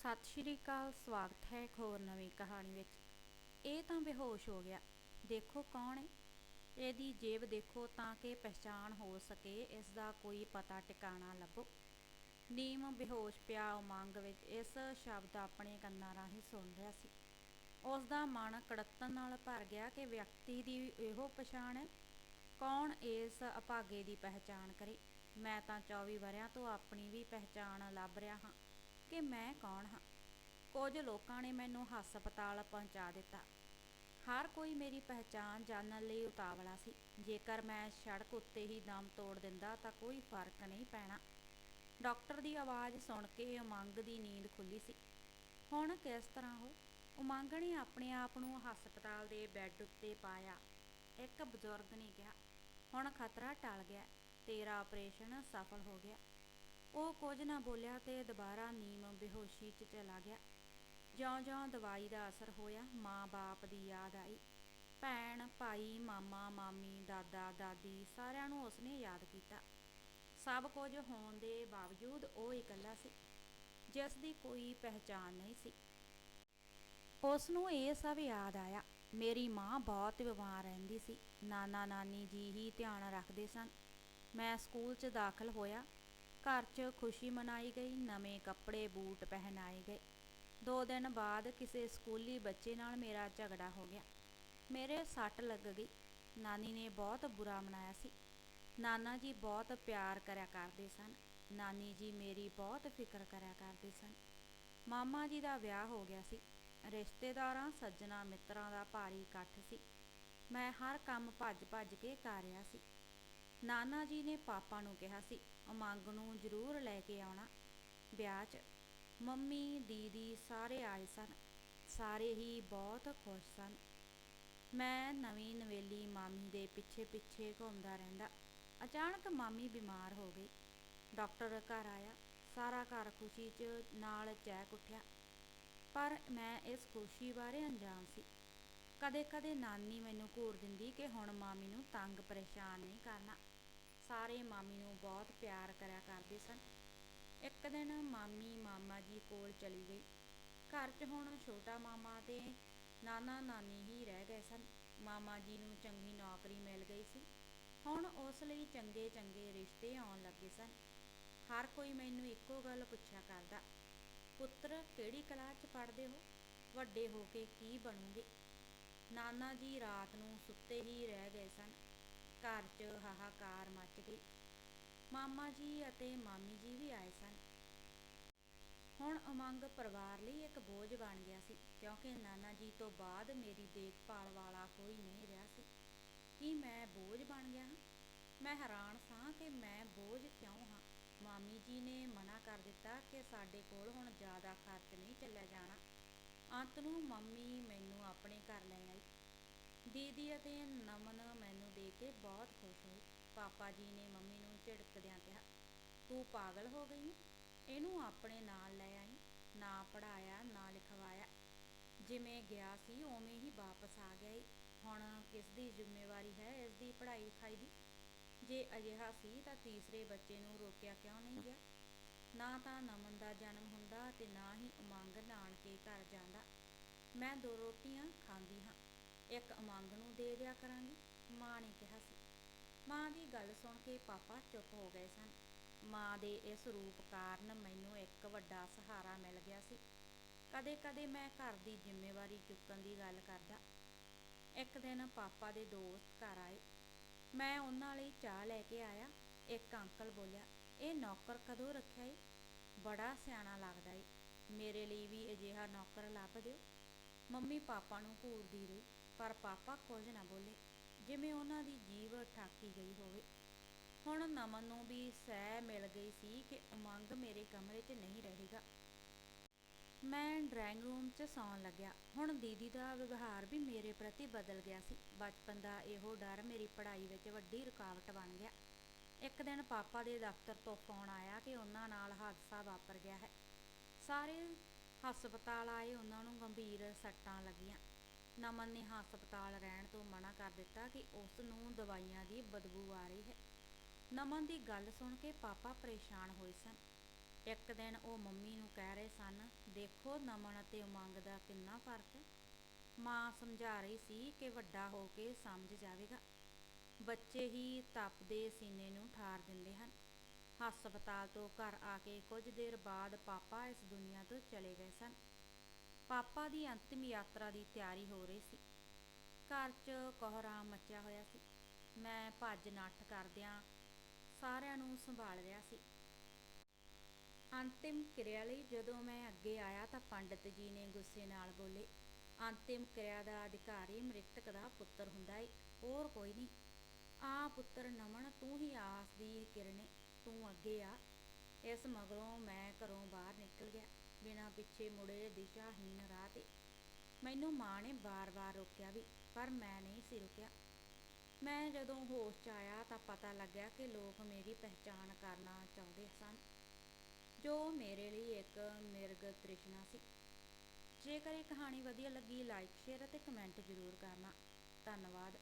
ਸਤਿ ਸ਼੍ਰੀ ਅਕਾਲ, ਸਵਾਗਤ ਹੈ ਇੱਕ ਹੋਰ ਨਵੀਂ ਕਹਾਣੀ ਵਿੱਚ। ਇਹ ਤਾਂ ਬੇਹੋਸ਼ ਹੋ ਗਿਆ। ਦੇਖੋ ਕੌਣ ਹੈ ਇਹਦੀ ਜੇਬ ਦੇਖੋ ਤਾਂ ਕਿ ਪਛਾਣ ਹੋ ਸਕੇ ਇਸ ਦਾ ਕੋਈ ਪਤਾ ਟਿਕਾਣਾ ਲੱਭੋ। ਨੀਮ ਬੇਹੋਸ਼ ਪਿਆ ਉਮੰਗ ਵਿੱਚ, ਇਸ ਸ਼ਬਦ ਆਪਣੇ ਕੰਨਾਂ ਰਾਹੀਂ ਸੁਣ ਰਿਹਾ ਸੀ। ਉਸ ਦਾ ਮਨ ਕੜਤਨ ਨਾਲ ਭਰ ਗਿਆ ਕਿ ਵਿਅਕਤੀ ਦੀ ਇਹੋ ਪਛਾਣ ਹੈ ਕੌਣ ਇਸ ਅਭਾਗੇ ਦੀ ਪਹਿਚਾਣ ਕਰੇ? ਮੈਂ ਤਾਂ 24 ਵਰਿਆਂ ਤੋਂ ਆਪਣੀ ਵੀ ਪਹਿਚਾਣ ਲੱਭ ਰਿਹਾ ਹਾਂ। ਕਿ ਮੈਂ ਕੌਣ ਹਾਂ? ਕੁਝ ਲੋਕਾਂ ਨੇ ਮੈਨੂੰ ਹਸਪਤਾਲ ਪਹੁੰਚਾ ਦਿੱਤਾ। ਹਰ ਕੋਈ ਮੇਰੀ ਪਹਿਚਾਣ ਜਾਣਨ ਲਈ ਉਤਾਵਲਾ ਸੀ। ਜੇਕਰ ਮੈਂ ਸੜਕ ਉੱਤੇ ਹੀ ਦਮ ਤੋੜ ਦਿੰਦਾ ਤਾਂ ਕੋਈ ਫ਼ਰਕ ਨਹੀਂ ਪੈਣਾ। ਡਾਕਟਰ ਦੀ ਆਵਾਜ਼ ਸੁਣ ਕੇ ਉਮੰਗ ਦੀ ਨੀਂਦ ਖੁੱਲੀ ਸੀ। ਹੁਣ ਕਿਸ ਤਰ੍ਹਾਂ ਹੋ? ਉਮੰਗ ਨੇ ਆਪਣੇ ਆਪ ਨੂੰ ਹਸਪਤਾਲ ਦੇ ਬੈੱਡ ਉੱਤੇ ਪਾਇਆ। ਇੱਕ ਬਜ਼ੁਰਗ ਨੇ ਕਿਹਾ, ਹੁਣ ਖਤਰਾ ਟਲ ਗਿਆ। ਤੇਰਾ ਆਪਰੇਸ਼ਨ ਸਫਲ ਹੋ ਗਿਆ। ਉਹ ਕੁਝ ਨਾ ਬੋਲਿਆ ਤੇ ਦੁਬਾਰਾ ਨੀਮ ਬੇਹੋਸ਼ੀ 'ਚ ਚਲਾ ਗਿਆ। ਜਿਉਂ-ਜਿਉਂ ਦਵਾਈ ਦਾ ਅਸਰ ਹੋਇਆ, ਮਾਂ-ਬਾਪ ਦੀ ਯਾਦ ਆਈ। ਭੈਣ, ਭਾਈ, ਮਾਮਾ, ਮਾਮੀ, ਦਾਦਾ, ਦਾਦੀ ਸਾਰਿਆਂ ਨੂੰ ਉਸਨੇ ਯਾਦ ਕੀਤਾ। ਸਭ ਕੁਝ ਹੋਣ ਦੇ ਬਾਵਜੂਦ ਉਹ ਇਕੱਲਾ ਸੀ, ਜਿਸ ਦੀ ਕੋਈ ਪਹਿਚਾਨ ਨਹੀਂ ਸੀ। ਉਸ ਨੂੰ ਇਹ ਸਭ ਯਾਦ ਆਇਆ, ਮੇਰੀ ਮਾਂ ਬਹੁਤ ਬਿਮਾਰ ਰਹਿੰਦੀ ਸੀ। ਨਾਨਾ ਨਾਨੀ ਜੀ ਹੀ ਧਿਆਨ ਰੱਖਦੇ ਸਨ। ਮੈਂ ਸਕੂਲ 'ਚ ਦਾਖਲ ਹੋਇਆ ਘਰ 'ਚ ਖੁਸ਼ੀ ਮਨਾਈ ਗਈ, ਨਵੇਂ ਕੱਪੜੇ, ਬੂਟ ਪਹਿਨਾਏ ਗਏ। ਦੋ ਦਿਨ ਬਾਅਦ ਕਿਸੇ ਸਕੂਲੀ ਬੱਚੇ ਨਾਲ ਮੇਰਾ ਝਗੜਾ ਹੋ ਗਿਆ। ਮੇਰੇ ਸੱਟ ਲੱਗ ਗਈ। ਨਾਨੀ ਨੇ ਬਹੁਤ ਬੁਰਾ ਮਨਾਇਆ ਸੀ। ਨਾਨਾ ਜੀ ਬਹੁਤ ਪਿਆਰ ਕਰਿਆ ਕਰਦੇ ਸਨ। ਨਾਨੀ ਜੀ ਮੇਰੀ ਬਹੁਤ ਫਿਕਰ ਕਰਿਆ ਕਰਦੇ ਸਨ। ਮਾਮਾ ਜੀ ਦਾ ਵਿਆਹ ਹੋ ਗਿਆ ਸੀ। ਰਿਸ਼ਤੇਦਾਰਾਂ, ਸੱਜਣਾ, ਮਿੱਤਰਾਂ ਦਾ ਭਾਰੀ ਇਕੱਠ ਸੀ। ਮੈਂ ਹਰ ਕੰਮ ਭੱਜ-ਭੱਜ ਕੇ ਕਰ ਰਿਹਾ ਸੀ। ਨਾਨਾ ਜੀ ਨੇ ਪਾਪਾ ਨੂੰ ਕਿਹਾ ਸੀ, ਉਮੰਗ ਨੂੰ ਜ਼ਰੂਰ ਲੈ ਕੇ ਆਉਣਾ। ਵਿਆਹ 'ਚ ਮੰਮੀ, ਦੀਦੀ ਸਾਰੇ ਆਏ ਸਨ। ਸਾਰੇ ਹੀ ਬਹੁਤ ਖੁਸ਼ ਸਨ। ਮੈਂ ਨਵੀਂ ਨਵੇਲੀ ਮਾਮੀ ਦੇ ਪਿੱਛੇ ਪਿੱਛੇ ਘੁੰਮਦਾ ਰਹਿੰਦਾ। ਅਚਾਨਕ ਮਾਮੀ ਬਿਮਾਰ ਹੋ ਗਈ। ਡਾਕਟਰ ਘਰ ਆਇਆ। ਸਾਰਾ ਘਰ ਖੁਸ਼ੀ 'ਚ ਨਾਲ ਚਹਿਕ ਉੱਠਿਆ। ਪਰ ਮੈਂ ਇਸ ਖੁਸ਼ੀ ਬਾਰੇ ਅਣਜਾਣ ਸੀ। ਕਦੇ-ਕਦੇ ਨਾਨੀ ਮੈਨੂੰ ਘੂਰ ਦਿੰਦੀ ਕਿ ਹੁਣ ਮਾਮੀ ਨੂੰ ਤੰਗ ਪਰੇਸ਼ਾਨ ਨਹੀਂ ਕਰਨਾ। ਸਾਰੇ ਮਾਮੀ ਨੂੰ ਬਹੁਤ ਪਿਆਰ ਕਰਿਆ ਕਰਦੇ ਸਨ। ਇੱਕ ਦਿਨ ਮਾਮੀ ਮਾਮਾ ਜੀ ਕੋਲ ਚਲੀ ਗਈ। ਘਰ 'ਚ ਹੁਣ ਛੋਟਾ ਮਾਮਾ ਤੇ ਨਾਨਾ ਨਾਨੀ ਹੀ ਰਹਿ ਗਏ ਸਨ। ਮਾਮਾ ਜੀ ਨੂੰ ਚੰਗੀ ਨੌਕਰੀ ਮਿਲ ਗਈ ਸੀ। ਹੁਣ ਉਸ ਲਈ ਚੰਗੇ ਚੰਗੇ ਰਿਸ਼ਤੇ ਆਉਣ ਲੱਗੇ ਸਨ। ਹਰ ਕੋਈ ਮੈਨੂੰ ਇੱਕੋ ਗੱਲ ਪੁੱਛਿਆ ਕਰਦਾ, ਪੁੱਤਰ, ਕਿਹੜੀ ਕਲਾਸ 'ਚ ਪੜ੍ਹਦੇ ਹੋ? ਵੱਡੇ ਹੋ ਕੇ ਕੀ ਬਣੋਗੇ? ਨਾਨਾ ਜੀ ਰਾਤ ਨੂੰ ਸੁੱਤੇ ਹੀ ਰਹਿ ਗਏ ਸਨ। ਘਰ 'ਚ ਹਾਹਾਕਾਰ ਮੱਚ ਗਈ। ਮਾਮਾ ਜੀ ਅਤੇ ਮਾਮੀ ਜੀ ਵੀ ਆਏ ਸਨ। ਹੁਣ ਉਮੰਗ ਪਰਿਵਾਰ ਲਈ ਇੱਕ ਬੋਝ ਬਣ ਗਿਆ ਸੀ, ਕਿਉਂਕਿ ਨਾਨਾ ਜੀ ਤੋਂ ਬਾਅਦ ਮੇਰੀ ਦੇਖਭਾਲ ਵਾਲਾ ਕੋਈ ਨਹੀਂ ਰਿਹਾ ਸੀ। ਕੀ ਮੈਂ ਬੋਝ ਬਣ ਗਿਆ ਹਾਂ? ਮੈਂ ਹੈਰਾਨ ਸਾਂ ਕਿ ਮੈਂ ਬੋਝ ਕਿਉਂ ਹਾਂ? ਮਾਮੀ ਜੀ ਨੇ ਮਨਾ ਕਰ ਦਿੱਤਾ ਕਿ ਸਾਡੇ ਕੋਲ ਹੁਣ ਜ਼ਿਆਦਾ ਖਰਚ ਨਹੀਂ ਚੱਲਿਆ ਜਾਣਾ। ਅੰਤ ਨੂੰ ਮੰਮੀ ਮੈਨੂੰ ਆਪਣੇ ਘਰ ਲੈ ਆਈ। ਦੀਦੀ ਅਤੇ ਨਮਨ ਮੈਨੂੰ ਦੇਖ ਕੇ ਬਹੁਤ ਖੁਸ਼ ਹੋਈ। ਪਾਪਾ ਜੀ ਨੇ ਮੰਮੀ ਨੂੰ ਝਿੜਕਦਿਆਂ ਕਿਹਾ, ਤੂੰ ਪਾਗਲ ਹੋ ਗਈ ਇਹਨੂੰ ਆਪਣੇ ਨਾਲ ਲੈ ਆਈ, ਨਾ ਪੜ੍ਹਾਇਆ, ਨਾ ਲਿਖਵਾਇਆ। ਜਿਵੇਂ ਗਿਆ ਸੀ, ਉਵੇਂ ਹੀ ਵਾਪਸ ਆ ਗਿਆ ਏ। ਹੁਣ ਕਿਸ ਦੀ ਜ਼ਿੰਮੇਵਾਰੀ ਹੈ ਇਸ ਦੀ ਪੜ੍ਹਾਈ ਲਿਖਾਈ ਦੀ? ਜੇ ਅਜਿਹਾ ਸੀ ਤਾਂ ਤੀਸਰੇ ਬੱਚੇ ਨੂੰ ਰੋਕਿਆ ਕਿਉਂ ਨਹੀਂ ਗਿਆ? ਨਾ ਤਾਂ ਨਮਨ ਦਾ ਜਨਮ ਹੁੰਦਾ ਤੇ ਨਾ ਹੀ ਉਮੰਗ ਨਾਨਕੇ ਘਰ ਜਾਂਦਾ। ਮੈਂ ਦੋ ਰੋਟੀਆਂ ਖਾਂਦੀ ਹਾਂ। ਇੱਕ ਉਮੰਗ ਨੂੰ ਦੇ ਦਿਆ ਕਰਾਂਗੀ। ਮਾਂ ਨੇ ਕਿਹਾ ਸੀ, ਮਾਂ ਦੀ ਗੱਲ ਸੁਣ ਕੇ ਪਾਪਾ ਚੁੱਪ ਹੋ ਗਏ ਸਨ। ਮਾਂ ਦੇ ਇਸ ਰੂਪ ਕਾਰਨ ਮੈਨੂੰ ਇੱਕ ਵੱਡਾ ਸਹਾਰਾ ਮਿਲ ਗਿਆ ਸੀ। ਕਦੇ-ਕਦੇ ਮੈਂ ਘਰ ਦੀ ਜ਼ਿੰਮੇਵਾਰੀ ਚੁੱਕਣ ਦੀ ਗੱਲ ਕਰਦਾ। ਇੱਕ ਦਿਨ ਪਾਪਾ ਦੇ ਦੋਸਤ ਘਰ ਆਏ। ਮੈਂ ਉਹਨਾਂ ਲਈ ਚਾਹ ਲੈ ਕੇ ਆਇਆ। ਇੱਕ ਅੰਕਲ ਬੋਲਿਆ, ਇਹ ਨੌਕਰ ਕਦੋਂ ਰੱਖਿਆ ਏ? ਬੜਾ ਸਿਆਣਾ ਲੱਗਦਾ ਏ। ਮੇਰੇ ਲਈ ਵੀ ਅਜਿਹਾ ਨੌਕਰ ਲੱਭ ਦਿਓ। ਮੰਮੀ ਪਾਪਾ ਨੂੰ ਘੂਰਦੀ ਰਹੀ। ਪਰ ਪਾਪਾ ਕੁਝ ਨਾ ਬੋਲੇ। ਜਿਵੇਂ ਉਹਨਾਂ ਦੀ ਜੀਵ ਠਾਕੀ ਗਈ ਹੋਵੇ। ਹੁਣ ਨਮਨ ਨੂੰ ਵੀ ਸਹਿ ਮਿਲ ਗਈ ਸੀ ਕਿ ਉਮੰਗ ਮੇਰੇ ਕਮਰੇ 'ਚ ਨਹੀਂ ਰਹੇਗਾ। ਮੈਂ ਡਰਾਇੰਗ ਰੂਮ 'ਚ ਸੌਣ ਲੱਗਿਆ। ਹੁਣ ਦੀਦੀ ਦਾ ਵਿਵਹਾਰ ਵੀ ਮੇਰੇ ਪ੍ਰਤੀ ਬਦਲ ਗਿਆ ਸੀ। ਬਚਪਨ ਦਾ ਇਹੋ ਡਰ ਮੇਰੀ ਪੜ੍ਹਾਈ ਵਿੱਚ ਵੱਡੀ ਰੁਕਾਵਟ ਬਣ ਗਿਆ। ਇੱਕ ਦਿਨ ਪਾਪਾ ਦੇ ਦਫ਼ਤਰ ਤੋਂ ਫੋਨ ਆਇਆ ਕਿ ਉਹਨਾਂ ਨਾਲ ਹਾਦਸਾ ਵਾਪਰ ਗਿਆ ਹੈ। ਸਾਰੇ ਹਸਪਤਾਲ ਆਏ, ਉਹਨਾਂ ਨੂੰ ਗੰਭੀਰ ਸੱਟਾਂ ਲੱਗੀਆਂ। ਨਮਨ ਨੇ ਹਸਪਤਾਲ ਰਹਿਣ ਤੋਂ ਮਨਾ ਕਰ ਦਿੱਤਾ ਕਿ ਉਸ ਨੂੰ ਦਵਾਈਆਂ ਦੀ ਬਦਬੂ ਆ ਰਹੀ ਹੈ। ਨਮਨ ਦੀ ਗੱਲ ਸੁਣ ਕੇ ਪਾਪਾ ਪਰੇਸ਼ਾਨ ਹੋਏ ਸਨ। ਇੱਕ ਦਿਨ ਉਹ ਮੰਮੀ ਨੂੰ ਕਹਿ ਰਹੇ ਸਨ, ਦੇਖੋ ਨਮਨ ਅਤੇ ਉਮੰਗ ਦਾ ਕਿੰਨਾ ਫ਼ਰਕ ਹੈ। ਮਾਂ ਸਮਝਾ ਰਹੀ ਸੀ ਕਿ ਵੱਡਾ ਹੋ ਕੇ ਸਮਝ ਜਾਵੇਗਾ। ਬੱਚੇ ਹੀ ਤਪਦੇ ਸੀਨੇ ਨੂੰ ਠਾਰ ਦਿੰਦੇ ਹਨ। ਹਸਪਤਾਲ ਤੋਂ ਘਰ ਆ ਕੇ ਕੁਝ ਦੇਰ ਬਾਅਦ ਪਾਪਾ ਇਸ ਦੁਨੀਆ ਤੋਂ ਚਲੇ ਗਏ ਸਨ। ਪਾਪਾ ਦੀ ਅੰਤਿਮ ਯਾਤਰਾ ਦੀ ਤਿਆਰੀ ਹੋ ਰਹੀ ਸੀ। ਘਰ 'ਚ ਕੋਹਰਾਮ ਮਚਿਆ ਹੋਇਆ ਸੀ। ਮੈਂ ਭੱਜ ਨੱਠ ਕਰਦਿਆਂ ਸਾਰਿਆਂ ਨੂੰ ਸੰਭਾਲ ਰਿਹਾ ਸੀ। ਅੰਤਿਮ ਕਿਰਿਆ ਲਈ ਜਦੋਂ ਮੈਂ ਅੱਗੇ ਆਇਆ ਤਾਂ ਪੰਡਿਤ ਜੀ ਨੇ ਗੁੱਸੇ ਨਾਲ ਬੋਲੇ, ਅੰਤਿਮ ਕਿਰਿਆ ਦਾ ਅਧਿਕਾਰੀ ਮ੍ਰਿਤਕ ਦਾ ਪੁੱਤਰ ਹੁੰਦਾ ਏ, ਹੋਰ ਕੋਈ ਨਹੀਂ। ਆ ਪੁੱਤਰ ਨਮਨ ਤੂੰ ਹੀ ਆਸ ਦੀ ਕਿਰਨੇ, ਤੂੰ ਅੱਗੇ ਆ। ਇਸ ਮਗਰੋਂ ਮੈਂ ਘਰੋਂ ਬਾਹਰ ਨਿਕਲ ਗਿਆ। ਬਿਨਾਂ ਪਿੱਛੇ ਮੁੜੇ ਦਿਸ਼ਾਹੀਨ ਰਾਹ ਤੇ। ਮੈਨੂੰ ਮਾਂ ਨੇ ਬਾਰ-ਬਾਰ ਰੋਕਿਆ ਵੀ, ਪਰ ਮੈਂ ਨਹੀਂ ਸੀ ਰੁਕਿਆ। ਮੈਂ ਜਦੋਂ ਹੋਸ਼ 'ਚ ਆਇਆ ਤਾਂ ਪਤਾ ਲੱਗਿਆ ਕਿ ਲੋਕ ਮੇਰੀ ਪਹਿਚਾਣ ਕਰਨਾ ਚਾਹੁੰਦੇ ਸਨ। ਜੋ ਮੇਰੇ ਲਈ ਇੱਕ ਮਿਰਗ ਤ੍ਰਿਸ਼ਨਾ ਸੀ। ਜੇਕਰ ਇਹ ਕਹਾਣੀ ਵਧੀਆ ਲੱਗੀ ਲਾਈਕ ਸ਼ੇਅਰ ਅਤੇ ਕਮੈਂਟ ਜ਼ਰੂਰ ਕਰਨਾ। ਧੰਨਵਾਦ।